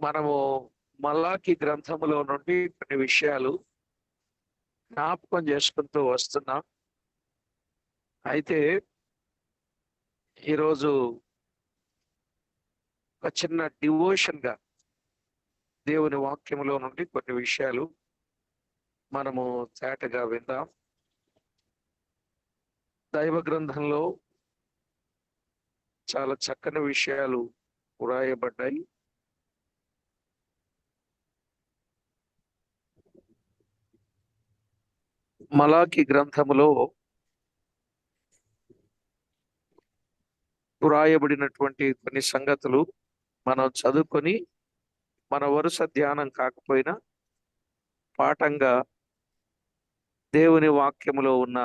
మనము మల్లాకి గ్రంథములో నుండి కొన్ని విషయాలు జ్ఞాపకం చేసుకుంటూ వస్తున్నాం. అయితే ఈరోజు ఒక చిన్న డివోషన్గా దేవుని వాక్యములో నుండి కొన్ని విషయాలు మనము తేటగా విందాం. దైవ గ్రంథంలో చాలా చక్కని విషయాలు వ్రాయబడ్డాయి. మలాకి గ్రంథములో వ్రాయబడినటువంటి కొన్ని సంగతులు మనం చదువుకొని మన వరుస ధ్యానం కాకపోయినా పాఠంగా దేవుని వాక్యములో ఉన్న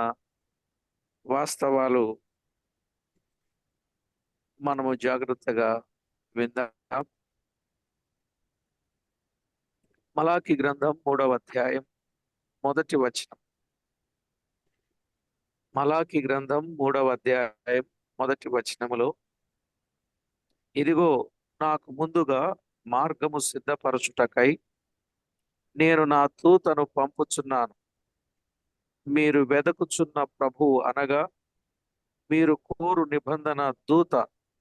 వాస్తవాలు మనము జాగ్రత్తగా విందాం. మలాకి గ్రంథం మూడవ అధ్యాయం మొదటి వచనం. మలాకి గ్రంథం మూడవ అధ్యాయం మొదటి వచనములో ఇదిగో నాకు ముందుగా మార్గము సిద్ధపరచుటకై నేను నా దూతను పంపుచున్నాను. మీరు వెదకుచున్న ప్రభు అనగా మీరు కోరు నిబంధన దూత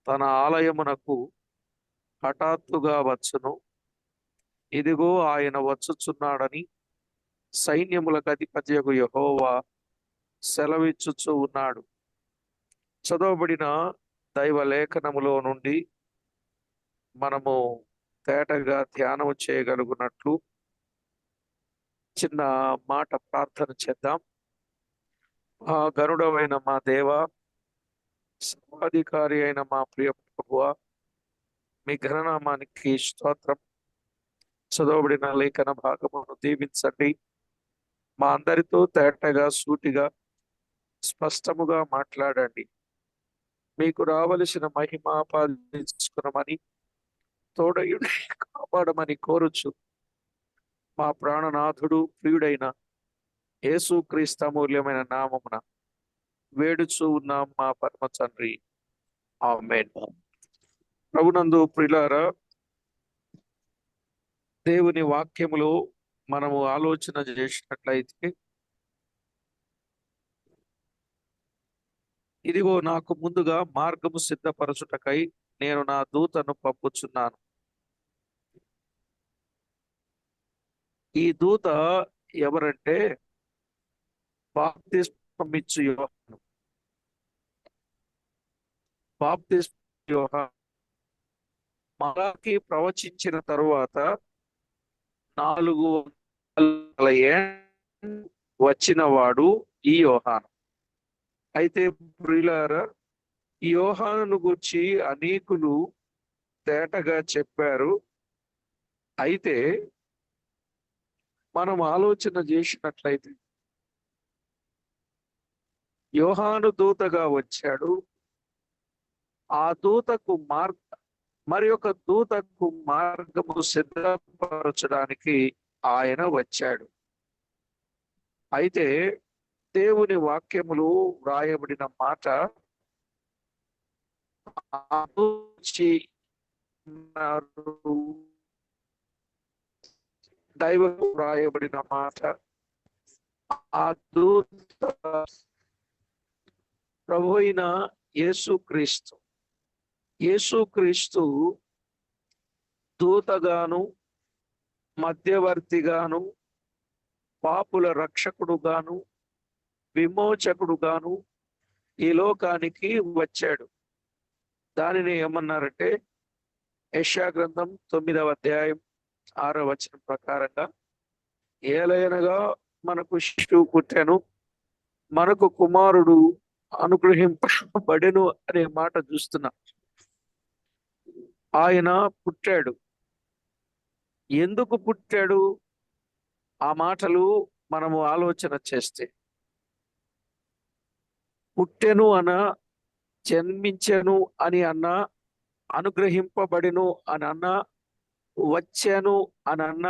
తన ఆలయమునకు హఠాత్తుగా వచ్చును. ఇదిగో ఆయన వచ్చుచున్నాడని సైన్యములకు అధిపత్యకు యహోవా సెలవిచ్చుచు ఉన్నాడు. చదవబడిన దైవ లేఖనములో నుండి మనము తేటగా ధ్యానం చేయగలుగునట్లు చిన్న మాట ప్రార్థన చేద్దాం. ఆ గరుడమైన మా దేవ సర్వాధికారి అయిన మా ప్రియ ప్రభువ మీ ఘననామానికి స్తోత్రం. చదవబడిన లేఖన భాగమును దీవించండి. మా అందరితో తేటగా సూటిగా స్పష్టముగా మాట్లాడండి. మీకు రావలసిన మహిమ ఆపాదించుకునమని తోడయుడి కాపాడమని కోరుచు. మా ప్రాణనాథుడు ప్రియుడైన యేసు క్రీస్తమూల్యమైన నామమున వేడుచు ఉన్నాం మా పరమ తండ్రి. ఆమెన్. ప్రభునందు ప్రిలారా దేవుని వాక్యములో మనము ఆలోచన చేసినట్లయితే ఇదిగో నాకు ముందుగా మార్గము సిద్ధపరచుటకై నేను నా దూతను పంపుచున్నాను. ఈ దూత ఎవరంటే బాప్తిస్మిచ్చు యోహాను. బాప్తిస్ యోహాను. మలాకి ప్రవచించిన తరువాత నాలుగు వందల వచ్చిన వాడు ఈ యోహాను. అయితే ప్రియులారా యోహాను గురించి అనేకులు తేటగా చెప్పారు. అయితే మనం ఆలోచన చేసినట్లయితే యోహాను దూతగా వచ్చాడు. ఆ దూతకు మార్గ మరి ఒక దూతకు మార్గము సిద్ధపరచడానికి ఆయన వచ్చాడు. అయితే దేవుని వాక్యములు వ్రాయబడిన మాట దైవ వ్రాయబడిన మాట ఆ దూత ప్రభు అయిన యేసుక్రీస్తు యేసుక్రీస్తు దూతగాను మధ్యవర్తిగాను పాపుల రక్షకుడుగాను విమోచకుడుగాను ఈ లోకానికి వచ్చాడు. దానిని ఏమన్నారంటే యశా గ్రంథం తొమ్మిదవ అధ్యాయం ఆరో వచనం ప్రకారంగా ఏలయనగా మనకు శిశువు పుట్టాను మనకు కుమారుడు అనుగ్రహింపబడెను అనే మాట చూస్తున్నా. ఆయన పుట్టాడు. ఎందుకు పుట్టాడు? ఆ మాటలు మనము ఆలోచన చేస్తే. పుట్టెను అన జన్మించెను అని అన్న అనుగ్రహింపబడిను అని అన్న వచ్చాను అని అన్న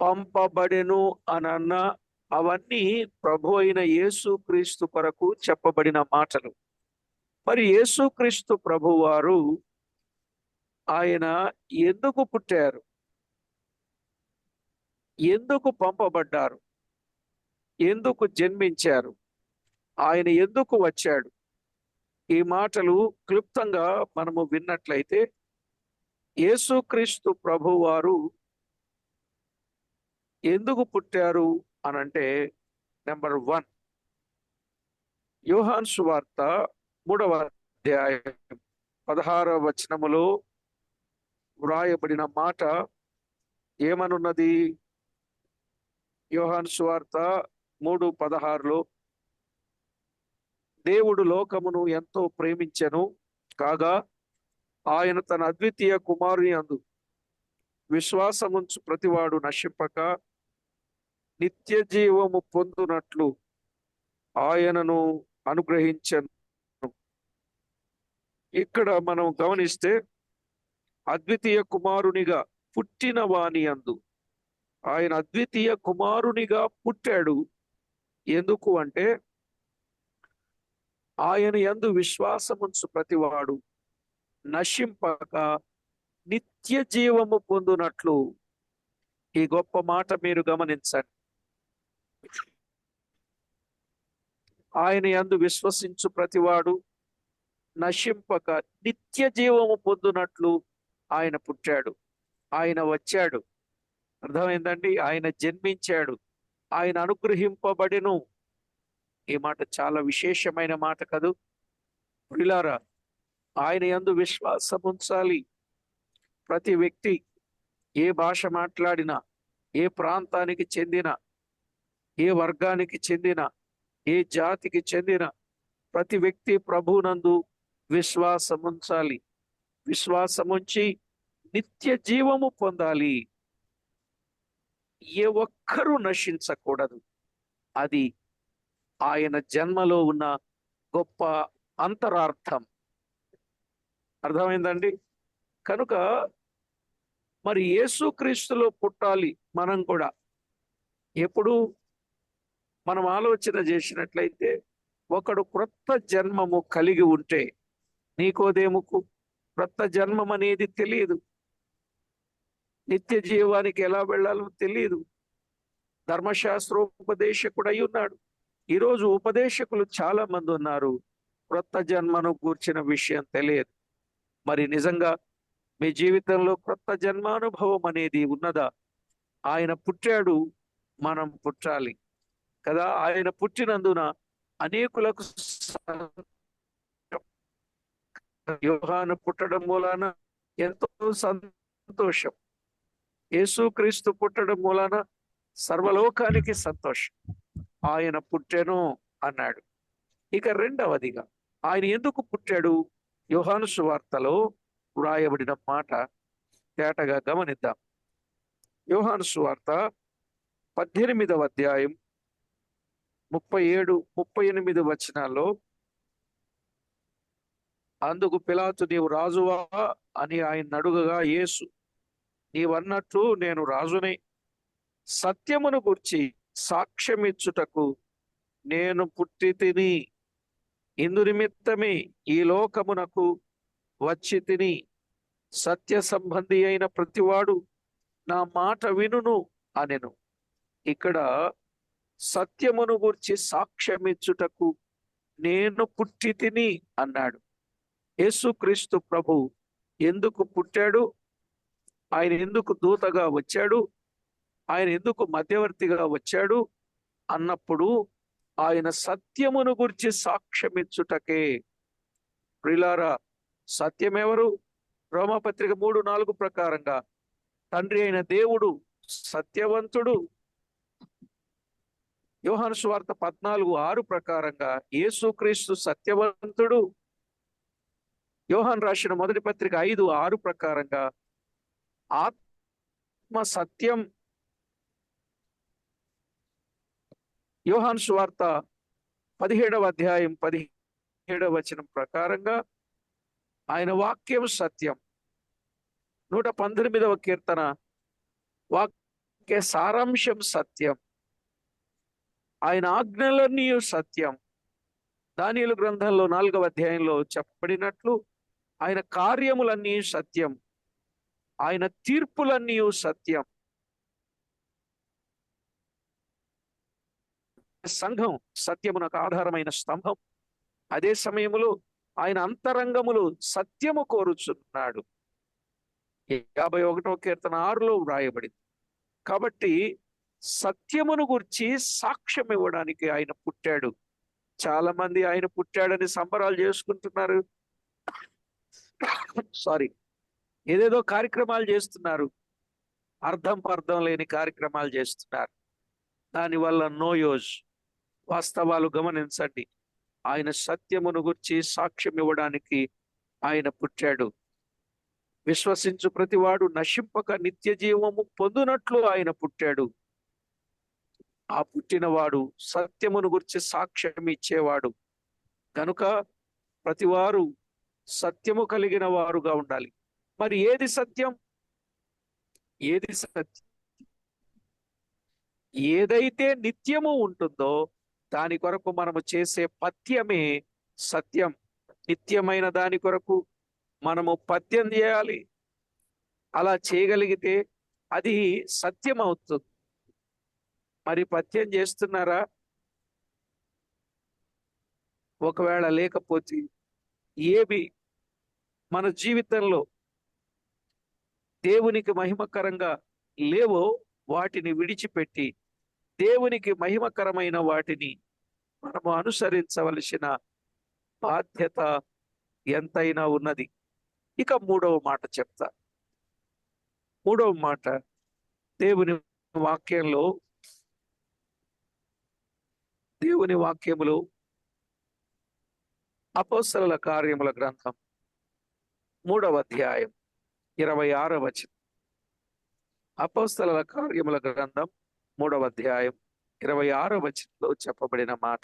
పంపబడెను అని అన్న అవన్నీ ప్రభు అయిన యేసు క్రీస్తు కొరకు చెప్పబడిన మాటలు. మరి యేసుక్రీస్తు ప్రభువారు ఆయన ఎందుకు పుట్టారు? ఎందుకు పంపబడ్డారు? ఎందుకు జన్మించారు? ఆయన ఎందుకు వచ్చాడు? ఈ మాటలు క్లుప్తంగా మనము విన్నట్లయితే యేసుక్రీస్తు ప్రభువారు ఎందుకు పుట్టారు అనంటే నెంబర్ వన్ యోహాన్ సువార్త మూడవ అధ్యాయం పదహారవ వచనములో వ్రాయబడిన మాట ఏమనున్నది? యోహాన్ సువార్త మూడు పదహారులో దేవుడు లోకమును ఎంతో ప్రేమించెను కాగా ఆయన తన అద్వితీయ కుమారుని అందు విశ్వాసముంచు ప్రతివాడు నశింపక నిత్య జీవము పొందునట్లు ఆయనను అనుగ్రహించను. ఇక్కడ మనం గమనిస్తే అద్వితీయ కుమారునిగా పుట్టిన వాణి అందు ఆయన అద్వితీయ కుమారునిగా పుట్టాడు. ఎందుకు అంటే ఆయన యందు విశ్వాసముంచు ప్రతివాడు నశింపక నిత్య జీవము పొందునట్లు ఈ గొప్ప మాట మీరు గమనించండి. ఆయన యందు విశ్వసించు ప్రతివాడు నశింపక నిత్య జీవము పొందునట్లు ఆయన పుట్టాడు. ఆయన వచ్చాడు. అర్థమైందండి? ఆయన జన్మించాడు. ఆయన అనుగ్రహింపబడిను. ఈ మాట చాలా విశేషమైన మాట కదూ? ప్రిలారా ఆయన యందు విశ్వాసం ఉంచాలి. ప్రతి వ్యక్తి ఏ భాష మాట్లాడినా ఏ ప్రాంతానికి చెందిన ఏ వర్గానికి చెందిన ఏ జాతికి చెందిన ప్రతి వ్యక్తి ప్రభునందు విశ్వాసం ఉంచాలి. విశ్వాసముంచి నిత్య జీవము పొందాలి. ఏ ఒక్కరూ నశించకూడదు. అది ఆయన జన్మలో ఉన్న గొప్ప అంతరార్థం. అర్థమైందండి? కనుక మరి యేసుక్రీస్తులో పుట్టాలి మనం కూడా. ఎప్పుడు మనం ఆలోచన చేసినట్లయితే ఒకడు క్రొత్త జన్మము కలిగి ఉంటే నీకోదేముకు? క్రొత్త జన్మం అనేది తెలియదు. నిత్య జీవానికి ఎలా వెళ్ళాలో తెలియదు ధర్మశాస్త్రోపదేశకుడు అయి ఉన్నాడు ఈరోజు ఉపదేశకులు చాలా మంది ఉన్నారు. క్రొత్త జన్మను కూర్చిన విషయం తెలియదు. మరి నిజంగా మీ జీవితంలో క్రొత్త జన్మానుభవం అనేది ఉన్నదా? ఆయన పుట్టాడు మనం పుట్టాలి. కదా? ఆయన పుట్టినందున అనేకులకు వ్యూహాన్ని పుట్టడం మూలాన ఎంతో సంతోషం. యేసుక్రీస్తు పుట్టడం మూలాన సర్వలోకానికి సంతోషం. ఆయన పుట్టెను అన్నాడు. ఇక రెండవదిగా ఆయన ఎందుకు పుట్టాడు? యోహాను సువార్తలో వ్రాయబడిన మాట తేటగా గమనిద్దాం. యోహాను సువార్త పద్దెనిమిదవ అధ్యాయం ముప్పై ఏడు ముప్పై ఎనిమిది వచనాల్లో అందుకు పిలాతు నీవు రాజువా? అని ఆయన అడుగగా యేసు నీవన్నట్లు నేను రాజునే సత్యమును గుర్చి సాక్ష్యమిచ్చుటకు నేను పుట్టి తిని ఇందు నిమిత్తమే ఈ లోకమునకు వచ్చి తిని సత్య సంబంధి అయిన ప్రతివాడు నా మాట వినును అనెను. ఇక్కడ సత్యమును గురించి సాక్ష్యమిచ్చుటకు నేను పుట్టి తిని అన్నాడు. యేసుక్రీస్తు ప్రభు ఎందుకు పుట్టాడు? ఆయన ఎందుకు దూతగా వచ్చాడు? ఆయన ఎందుకు మధ్యవర్తిగా వచ్చాడు? అన్నప్పుడు ఆయన సత్యమును గురించి సాక్ష్యమిచ్చుటకే. ప్రిలారా సత్యమెవరు? రోమపత్రిక మూడు నాలుగు ప్రకారంగా తండ్రి అయిన దేవుడు సత్యవంతుడు. యోహాను స్వార్థ పద్నాలుగు ఆరు ప్రకారంగా యేసుక్రీస్తు సత్యవంతుడు. యోహాన్ రాసిన మొదటి పత్రిక ఐదు ఆరు ప్రకారంగా ఆత్మ సత్యం యోహాన్ సువార్త పదిహేడవ అధ్యాయం పదిహేడవ వచనం ప్రకారంగా ఆయన వాక్యం సత్యం. నూట పంతొమ్మిదవ కీర్తన వాక్య సారాంశం సత్యం. ఆయన ఆజ్ఞలన్నీ సత్యం. దానియులు గ్రంథంలో నాలుగవ అధ్యాయంలో చెప్పబడినట్లు ఆయన కార్యములన్నీ సత్యం. ఆయన తీర్పులన్నీ సత్యం. సంఘం సత్యమునకు ఆధారమైన స్తంభం. అదే సమయంలో ఆయన అంతరంగములు సత్యము కోరుచున్నాడు. యాభై ఒకటో కీర్తన ఆరులో వ్రాయబడింది. కాబట్టి సత్యమును గురించి సాక్ష్యం ఇవ్వడానికి ఆయన పుట్టాడు. చాలా మంది ఆయన పుట్టాడని సంబరాలు చేసుకుంటున్నారు. సారీ ఏదేదో కార్యక్రమాలు చేస్తున్నారు. అర్థం పర్థం లేని కార్యక్రమాలు చేస్తున్నారు. దానివల్ల నో యోజ్. వాస్తవాలు గమనించండి. ఆయన సత్యమును గురించి సాక్ష్యం ఇవ్వడానికి ఆయన పుట్టాడు. విశ్వసించు ప్రతివాడు నశింపక నిత్య జీవము పొందునట్లు ఆయన పుట్టాడు. ఆ పుట్టినవాడు సత్యమును గురించి సాక్ష్యం ఇచ్చేవాడు. కనుక ప్రతివారు సత్యము కలిగిన వారుగా ఉండాలి. మరి ఏది సత్యం? ఏది సత్యం? ఏదైతే నిత్యము ఉంటుందో దాని కొరకు మనము చేసే పథ్యమే సత్యం. నిత్యమైన దాని కొరకు మనము పద్యం చేయాలి. అలా చేయగలిగితే అది సత్యం అవుతుంది మరి పద్యం చేస్తున్నారా? ఒకవేళ లేకపోతే ఏవి మన జీవితంలో దేవునికి మహిమకరంగా లేవో వాటిని విడిచిపెట్టి దేవునికి మహిమకరమైన వాటిని మనము అనుసరించవలసిన బాధ్యత ఎంతైనా ఉన్నది. ఇక మూడవ మాట చెప్తా. మూడవ మాట దేవుని వాక్యంలో దేవుని వాక్యములు అపోసల కార్యముల గ్రంథం మూడవ అధ్యాయం. ఇరవై ఆరో వచనం. అపోస్తల కార్యముల గ్రంథం మూడవ అధ్యాయం ఇరవై ఆరవ వచనంలో చెప్పబడిన మాట.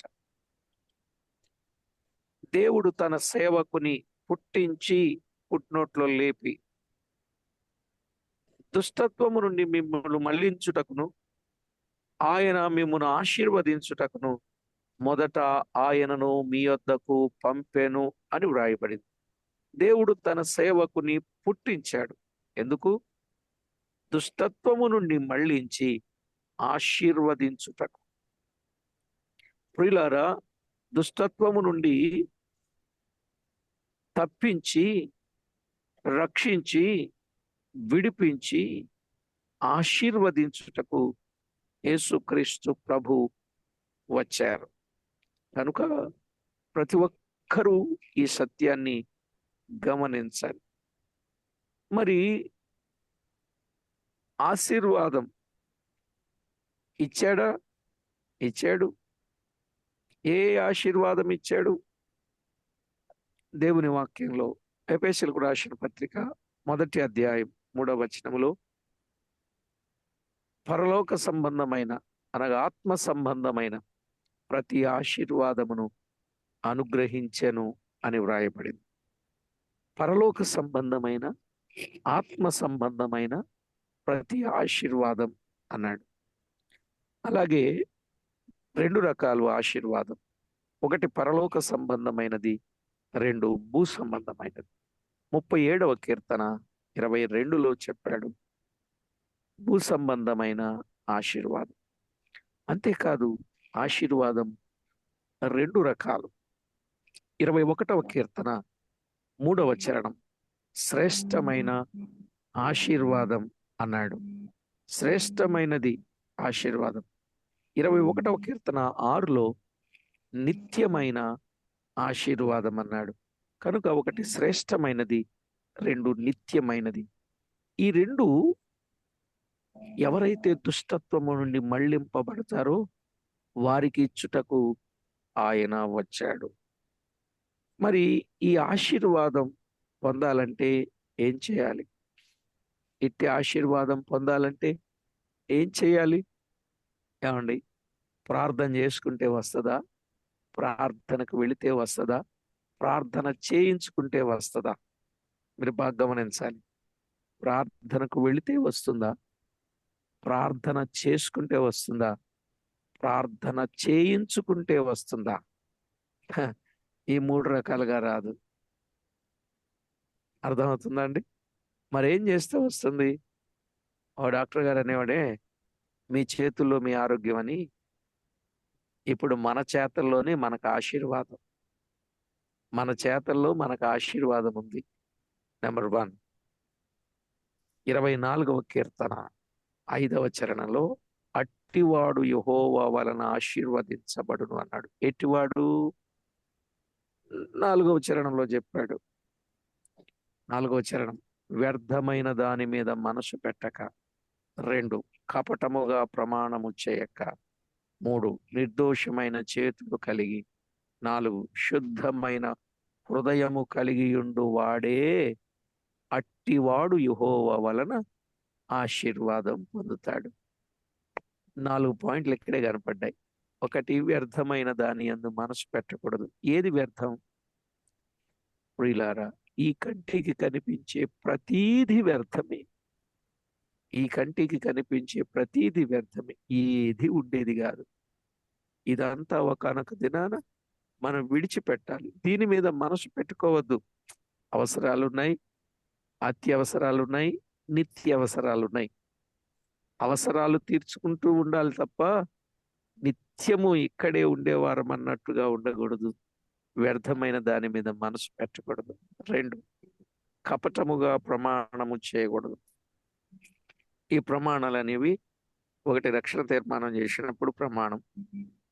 దేవుడు తన సేవకుని పుట్టించి పుట్టినోట్లో లేపి దుష్టత్వము నుండి మిమ్మల్ని మళ్ళించుటకును ఆయన మిమ్మను ఆశీర్వదించుటకును మొదట ఆయనను మీ వద్దకు పంపెను అని వ్రాయబడింది. దేవుడు తన సేవకుని పుట్టించాడు. ఎందుకు? దుష్టత్వము నుండి మళ్ళించి ఆశీర్వదించుటకు. ప్రియులారా దుష్టత్వము నుండి తప్పించి రక్షించి విడిపించి ఆశీర్వదించుటకు యేసుక్రీస్తు ప్రభు వచ్చారు. కనుక ప్రతి ఒక్కరూ ఈ సత్యాన్ని గమనించాలి. మరి ఆశీర్వాదం ఇచ్చాడా? ఇచ్చాడు. ఏ ఆశీర్వాదం ఇచ్చాడు? దేవుని వాక్యంలో ఎపేసలకు రాసిన పత్రిక మొదటి అధ్యాయం మూడవ వచనములో పరలోక సంబంధమైన అనగా ఆత్మ సంబంధమైన ప్రతి ఆశీర్వాదమును అనుగ్రహించెను అని వ్రాయబడింది. పరలోక సంబంధమైన ఆత్మ సంబంధమైన ప్రతి ఆశీర్వాదం అన్నాడు. అలాగే రెండు రకాలు ఆశీర్వాదం. ఒకటి పరలోక సంబంధమైనది రెండు భూ సంబంధమైనది. ముప్పై ఏడవ కీర్తన ఇరవై రెండులో చెప్పాడు భూ సంబంధమైన ఆశీర్వాదం. అంతేకాదు ఆశీర్వాదం రెండు రకాలు. ఇరవై ఒకటవ కీర్తన మూడవ చరణం. శ్రేష్టమైన ఆశీర్వాదం అన్నాడు. శ్రేష్టమైనది ఆశీర్వాదం. ఇరవై ఒకటవ కీర్తన ఆరులో నిత్యమైన ఆశీర్వాదం అన్నాడు. కనుక ఒకటి శ్రేష్టమైనది రెండు నిత్యమైనది. ఈ రెండు ఎవరైతే దుష్టత్వము నుండి మళ్ళింపబడతారో వారికి ఇచ్చుటకు ఆయన వచ్చాడు. మరి ఈ ఆశీర్వాదం పొందాలంటే ఏం చేయాలి? ఇట్టి ఆశీర్వాదం పొందాలంటే ఏం చేయాలి? ఏమండి? ప్రార్థన చేసుకుంటే వస్తుందా? ప్రార్థనకు వెళితే వస్తుందా? ప్రార్థన చేయించుకుంటే వస్తుందా? మీరు బాగా గమనించాలి. ప్రార్థనకు వెళితే వస్తుందా? ప్రార్థన చేసుకుంటే వస్తుందా? ప్రార్థన చేయించుకుంటే వస్తుందా? ఈ మూడు రకాలుగా రాదు. అర్థమవుతుందా అండి మరి ఏం చేస్తే వస్తుంది? ఓ డాక్టర్ గారు అనేవాడే మీ చేతుల్లో మీ ఆరోగ్యం అని. ఇప్పుడు మన చేతల్లోనే మనకు ఆశీర్వాదం. మన చేతల్లో మనకు ఆశీర్వాదం ఉంది. Number one. ఇరవై నాలుగవ కీర్తన ఐదవ చరణంలో అట్టివాడు యహోవా వలన ఆశీర్వదించబడును అన్నాడు. ఎట్టివాడు? నాలుగవ చరణంలో చెప్పాడు. నాలుగవ చరణం. వ్యర్థమైన దాని మీద మనసు పెట్టక. రెండు కపటముగా ప్రమాణము చేయక. మూడు నిర్దోషమైన చేతులు కలిగి. నాలుగు శుద్ధమైన హృదయము కలిగి ఉండు వాడే అట్టివాడు యుహోవ వలన ఆశీర్వాదం పొందుతాడు. నాలుగు పాయింట్లు ఇక్కడే కనపడ్డాయి. ఒకటి వ్యర్థమైన దాని అందు మనసు పెట్టకూడదు. ఏది వ్యర్థం? ప్రియులారా ఈ కంటికి కనిపించే ప్రతీది వ్యర్థమే. ఈ కంటికి కనిపించే ప్రతీది వ్యర్థమే. ఏది ఉండేది కాదు. ఇదంతా ఒకనొక దినాన మనం విడిచిపెట్టాలి. దీని మీద మనసు పెట్టుకోవద్దు. అవసరాలున్నాయి అత్యవసరాలున్నాయి నిత్యవసరాలున్నాయి. అవసరాలు తీర్చుకుంటూ ఉండాలి తప్ప నిత్యము ఇక్కడే ఉండేవారం అన్నట్టుగా ఉండకూడదు. వ్యర్థమైన దాని మీద మనసు పెట్టకూడదు. రెండు కపటముగా ప్రమాణము చేయకూడదు. ఈ ప్రమాణాలు అనేవి ఒకటి రక్షణ తీర్మానం చేసినప్పుడు ప్రమాణం.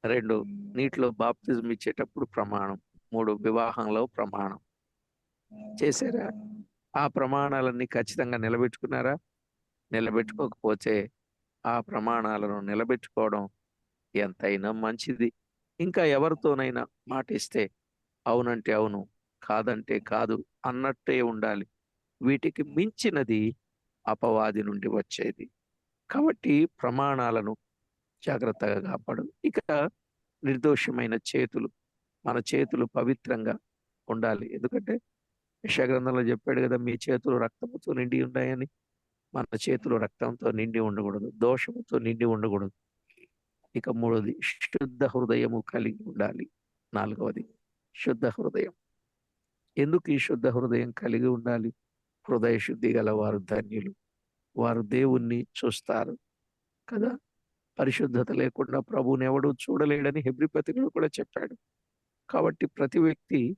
రెండు నీటిలో బాప్తిజం ఇచ్చేటప్పుడు ప్రమాణం. మూడు వివాహంలో ప్రమాణం. చేశారా? ఆ ప్రమాణాలన్నీ ఖచ్చితంగా నిలబెట్టుకున్నారా? నిలబెట్టుకోకపోతే ఆ ప్రమాణాలను నిలబెట్టుకోవడం ఎంతైనా మంచిది. ఇంకా ఎవరితోనైనా మాటిస్తే అవునంటే అవును కాదంటే కాదు అన్నట్టే ఉండాలి. వీటికి మించినది అపవాది నుండి వచ్చేది. కాబట్టి ప్రమాణాలను జాగ్రత్తగా కాపాడు. ఇక నిర్దోషమైన చేతులు మన చేతులు పవిత్రంగా ఉండాలి. ఎందుకంటే యశగ్రంథంలో చెప్పాడు కదా మీ చేతులు రక్తముతో నిండి ఉన్నాయని. మన చేతులు రక్తంతో నిండి ఉండకూడదు దోషముతో నిండి ఉండకూడదు. ఇక మూడోది శుద్ధ హృదయము కలిగి ఉండాలి. నాలుగవది శుద్ధ హృదయం. ఎందుకు ఈ శుద్ధ హృదయం కలిగి ఉండాలి? హృదయ శుద్ధి గల వారు ధన్యులు. వారు దేవుణ్ణి చూస్తారు కదా? పరిశుద్ధత లేకుండా ప్రభువుని ఎవడు చూడలేడని హెబ్రి కూడా చెప్పాడు. కాబట్టి ప్రతి వ్యక్తి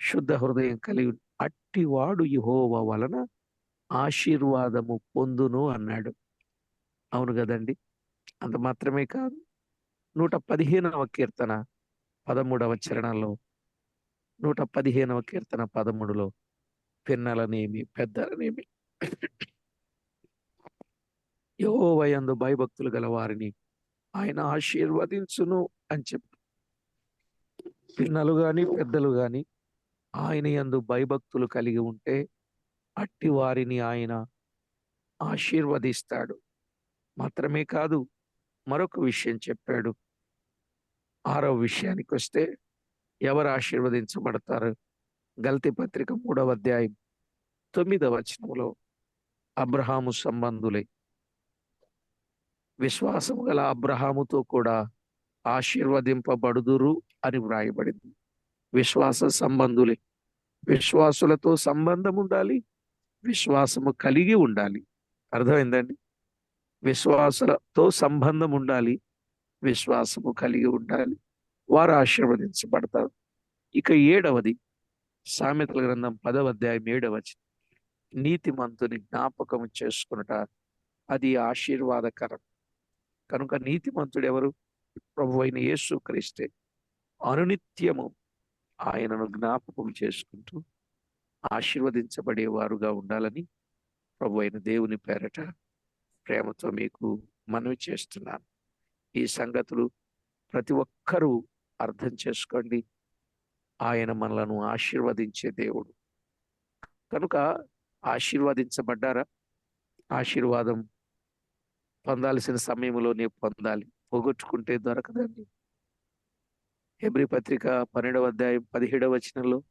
శుద్ధ హృదయం కలిగి అట్టివాడు యహోవ వలన ఆశీర్వాదము పొందును అన్నాడు. అవును కదండి? అంత మాత్రమే కాదు. నూట పదిహేనవ కీర్తన పదమూడవ చరణంలో నూట పదిహేనవ కీర్తన పదమూడులో పిన్నలనేమి పెద్దలనేమి. యోవయందు భయభక్తులు గల వారిని ఆయన ఆశీర్వదించును అని చెప్పి. పిన్నలు గాని పెద్దలు గాని ఆయన యందు భయభక్తులు కలిగి ఉంటే అట్టి వారిని ఆయన ఆశీర్వదిస్తాడు. మాత్రమే కాదు మరొక విషయం చెప్పాడు. ఆరవ విషయానికి వస్తే ఎవరు ఆశీర్వదించబడతారు? గల్తీ పత్రిక మూడవ అధ్యాయం తొమ్మిదవ వచనంలో అబ్రహాము సంబంధులే. విశ్వాసము గల అబ్రహాముతో కూడా ఆశీర్వదింపబడుదురు అని వ్రాయబడింది. విశ్వాస సంబంధులే. విశ్వాసులతో సంబంధం ఉండాలి విశ్వాసము కలిగి ఉండాలి. అర్థమైందండి? విశ్వాసులతో సంబంధం ఉండాలి విశ్వాసము కలిగి ఉండాలి. వారు ఆశీర్వదించబడతారు. ఇక ఏడవది సామెతల గ్రంథం పదవ అధ్యాయం ఏడవది నీతిమంతుని జ్ఞాపకం చేసుకున్నట అది ఆశీర్వాదకరం. కనుక నీతిమంతుడు ఎవరు? ప్రభు అయిన యేసు క్రీస్తే. అనునిత్యము ఆయనను జ్ఞాపకం చేసుకుంటూ ఆశీర్వదించబడేవారుగా ఉండాలని ప్రభు అయిన దేవుని పేరట ప్రేమతో మీకు మనవి చేస్తున్నాను. ఈ సంగతులు ప్రతి ఒక్కరూ అర్థం చేసుకోండి. ఆయన మనలను ఆశీర్వదించే దేవుడు. కనుక ఆశీర్వదించబడ్డారా? ఆశీర్వాదం పొందాల్సిన సమయంలోనే పొందాలి. పోగొట్టుకుంటే దొరకదండి. హెబ్రి పత్రిక పన్నెండవ అధ్యాయం పదిహేడవ వచనంలో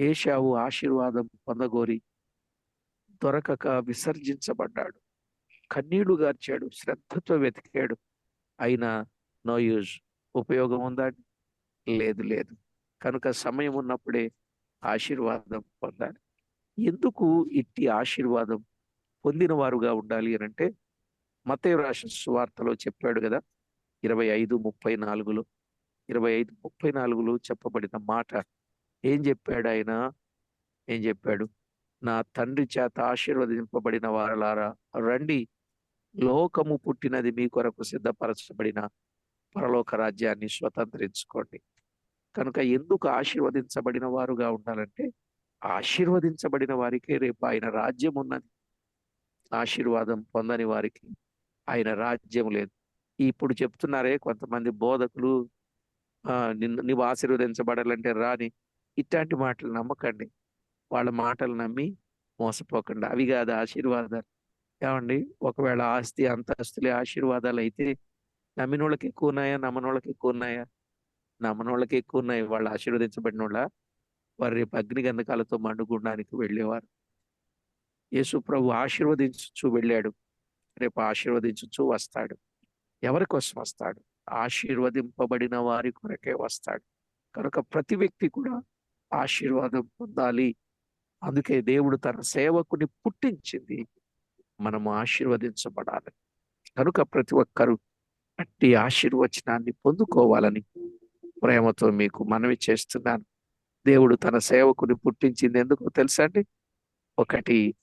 ఏషావు ఆశీర్వాదం పొందగోరి దొరకక విసర్జించబడ్డాడు. కన్నీళ్ళు గార్చాడు. శ్రద్ధతో వెతికాడు. అయినా నో యూజ్. ఉపయోగం ఉందా? లేదు లేదు. కనుక సమయం ఉన్నప్పుడే ఆశీర్వాదం పొందాలి. ఎందుకు ఇట్టి ఆశీర్వాదం పొందిన వారుగా ఉండాలి అని అంటే మత్తయి రాసిన సువార్తలో చెప్పాడు కదా ఇరవై ఐదు ముప్పై నాలుగులో. ఇరవై ఐదు ముప్పై నాలుగులో చెప్పబడిన మాట ఏం చెప్పాడు ఆయన? ఏం చెప్పాడు? నా తండ్రి చేత ఆశీర్వదింపబడిన వారలారా రండి. లోకము పుట్టినది మీ కొరకు సిద్ధపరచబడిన పరలోక రాజ్యాన్ని స్వతంత్రించుకోండి. కనుక ఎందుకు ఆశీర్వదించబడిన వారుగా ఉండాలంటే ఆశీర్వదించబడిన వారికి రేపు ఆయన రాజ్యం ఉన్నది. ఆశీర్వాదం పొందని వారికి ఆయన రాజ్యం లేదు. ఇప్పుడు చెప్తున్నారే కొంతమంది బోధకులు ఆ నిన్ను నువ్వు ఆశీర్వదించబడాలంటే రాని ఇట్లాంటి మాటలు నమ్మకండి. వాళ్ళ మాటలు నమ్మి మోసపోకండి. అవి కాదు ఆశీర్వాదాలు. ఏమండి ఒకవేళ ఆస్తి అంతస్తులే ఆశీర్వాదాలు అయితే నమ్మినోళ్ళకి ఎక్కువ ఉన్నాయా నమ్మనోళ్ళకి ఎక్కువ ఉన్నాయా నమ్మనోళ్ళకి ఎక్కువ ఉన్నాయి వాళ్ళు ఆశీర్వదించబడిన వాళ్ళ వారు రేపు అగ్ని గంధకాలతో మండుగుండానికి వెళ్ళేవారు. యేసు ప్రభు ఆశీర్వదించు వెళ్ళాడు. రేపు ఆశీర్వదించు వస్తాడు. ఎవరి కోసం వస్తాడు? ఆశీర్వదింపబడిన వారి కొరకే వస్తాడు. కనుక ప్రతి వ్యక్తి కూడా ఆశీర్వాదం పొందాలి. అందుకే దేవుడు తన సేవకుని పుట్టించింది. మనము ఆశీర్వదించబడాలి. కనుక ప్రతి ఒక్కరూ అట్టి ఆశీర్వచనాన్ని పొందుకోవాలని ప్రేమతో మీకు మనవి చేస్తున్నాను. దేవుడు తన సేవకుని పుట్టించింది ఎందుకో తెలుసా అండి? ఒకటి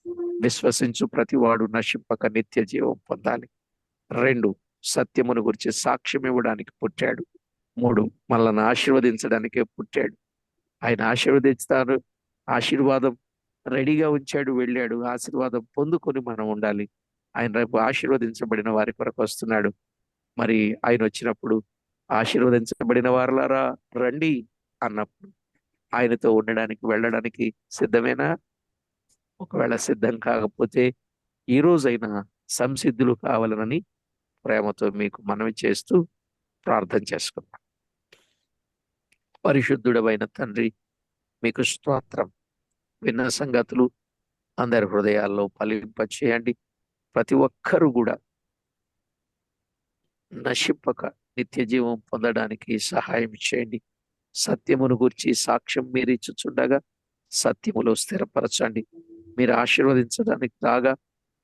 విశ్వసించు ప్రతివాడు నశింపక నిత్య జీవం పొందాలి. రెండు సత్యమును గురించి సాక్ష్యం ఇవ్వడానికి పుట్టాడు. మూడు మనల్ని ఆశీర్వదించడానికే పుట్టాడు. ఆయన ఆశీర్వదించుతారు ఆశీర్వాదం రెడీగా ఉంచాడు వెళ్ళాడు. ఆశీర్వాదం పొందుకొని మనం ఉండాలి. ఆయన రేపు ఆశీర్వదించబడిన వారి కొరకు వస్తున్నాడు. మరి ఆయన వచ్చినప్పుడు ఆశీర్వదించబడిన వారలారా రండి అన్నప్పుడు ఆయనతో ఉండడానికి వెళ్ళడానికి సిద్ధమేనా? ఒకవేళ సిద్ధం కాకపోతే ఈ రోజైనా సంసిద్ధులు కావాలనని ప్రేమతో మీకు మనవి చేస్తూ ప్రార్థన చేసుకున్నాం పరిశుద్ధుడమైన తండ్రి మీకు స్తోత్రం. విన్న సంగతులు అందరి హృదయాల్లో ఫలింప చేయండి ప్రతి ఒక్కరూ కూడా నశింపక నిత్య జీవం పొందడానికి సహాయం చేయండి. సత్యమును గురించి సాక్ష్యం మీరు ఇచ్చుచుండగా సత్యములో స్థిరపరచండి. మీరు ఆశీర్వదించడానికి రాగా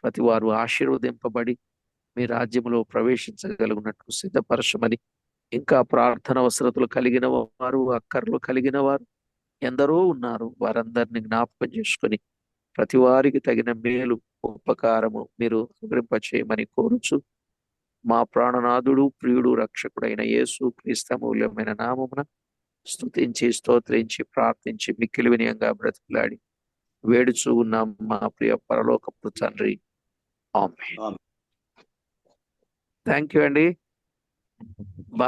ప్రతి వారు ఆశీర్వదింపబడి మీ రాజ్యములో ప్రవేశించగలిగినట్లు సిద్ధపరచమని. ఇంకా ప్రార్థన అవసరతలు కలిగిన వారు అక్కర్లు కలిగిన వారు ఎందరో ఉన్నారు వారందరిని జ్ఞాపకం చేసుకొని ప్రతి వారికి తగిన మేలు ఉపకారము మీరు చేయమని కోరుచు. మా ప్రాణనాథుడు ప్రియుడు రక్షకుడైన యేసు క్రీస్తమూల్యమైన నామమున స్తుతించి స్తోత్రించి ప్రార్థించి మిక్కిలి వినయంగా బ్రతికిలాడి వేడుచూ ఉన్నాం మా ప్రియ పరలోకపు తండ్రి. ఆమె. థ్యాంక్ యూ అండి.